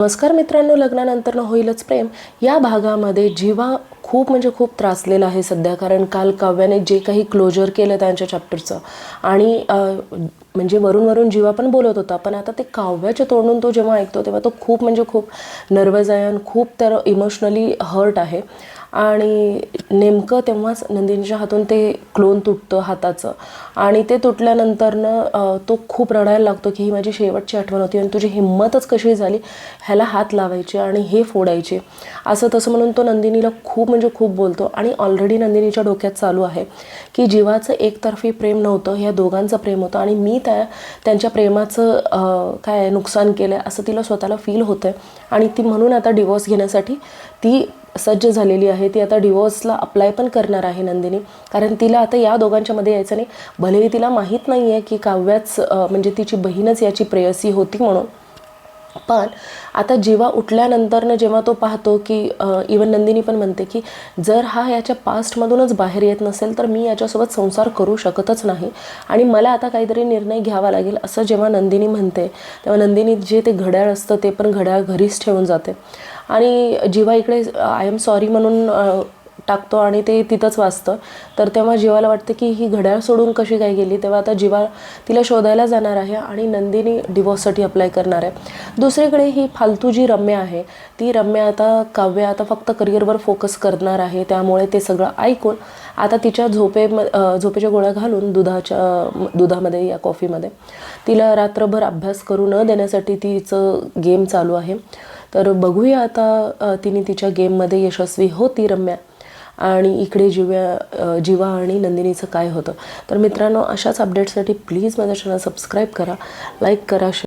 नमस्कार मित्रांनो लग्नानंतर होईलच प्रेम. या भागामध्ये जीवा खूप म्हणजे खूप त्रासलेला आहे सध्या कारण काल काव्याने जे काही क्लोजर केलं त्यांच्या चॅप्टरचं आणि म्हणजे वरून वरून जीवा पण बोलत होता पण आता ते काव्याच्या तोंडून तो जेव्हा ऐकतो तेव्हा तो खूप म्हणजे खूप नर्वस आहे आणि खूप तर इमोशनली हर्ट आहे. आणि नेमकं तेव्हाच नंदिनीच्या हातून ते क्लोन तुटतं हाताचं. आणि ते तुटल्यानंतरनं तो खूप रडायला लागतो की ही माझी शेवटची आठवण होती आणि तुझी हिंमतच कशी झाली? ह्याला हात लावायचे आणि हे फोडायचे. असं तसं म्हणून तो नंदिनीला खूप म्हणजे खूप बोलतो. आणि ऑलरेडी नंदिनीच्या डोक्यात चालू आहे की जीवाचं एकतर्फी प्रेम नव्हतं ह्या दोघांचं प्रेम होतं. आणि मी त्या त्यांच्या प्रेमाचं काय नुकसान केलं आहे असं तिला स्वतःला फील होतं आहे आणि ती म्हणून आता डिवोर्स घेण्यासाठी ती सज्ज झालेली आहे. ती आता डिवोर्सला अप्लाय पण करणार आहे नंदिनी. कारण तिला आता या दोघांच्या मध्ये यायचं नाही. भलेही तिला माहीत नाही आहे की काव्याच म्हणजे तिची बहीणच याची प्रेयसी होती म्हणून. पण आता जेव्हा उठल्यानंतरनं जेव्हा तो पाहतो की इवन नंदिनी पण म्हणते की जर हा याच्या पास्टमधूनच बाहेर येत नसेल तर मी याच्यासोबत संसार करू शकतच नाही. आणि मला आता काहीतरी निर्णय घ्यावा लागेल असं जेव्हा नंदिनी म्हणते तेव्हा नंदिनी जे ते घड्याळ असतं ते पण घड्याळ घरीच ठेवून जाते. आणि जेव्हा इकडे आय एम सॉरी म्हणून टाकतो आणि ते तिथंच वाचतं. तर तेव्हा जीवाला वाटतं की ही घड्याळ सोडून कशी काय गेली? तेव्हा आता जीवा तिला शोधायला जाणार आहे आणि नंदिनी डिवोर्ससाठी अप्लाय करणार आहे. दुसरीकडे ही फालतू जी रम्या आहे ती रम्या आता काव्य आता फक्त करिअरवर फोकस करणार आहे. त्यामुळे ते सगळं ऐकून आता तिच्या झोपे झोपेच्या गोळ्या घालून दुधाच्या दुधामध्ये या कॉफीमध्ये तिला रात्रभर अभ्यास करू न देण्यासाठी तिचं गेम चालू आहे. तर बघूया आता तिने तिच्या गेममध्ये यशस्वी होती रम्या. आणि इकडे जिव्या जिवा आणि नंदिनीचं काय होतं. तर मित्रांनो अशाच अपडेटसाठी प्लीज माझ्या चॅनल सबस्क्राईब करा लाईक करा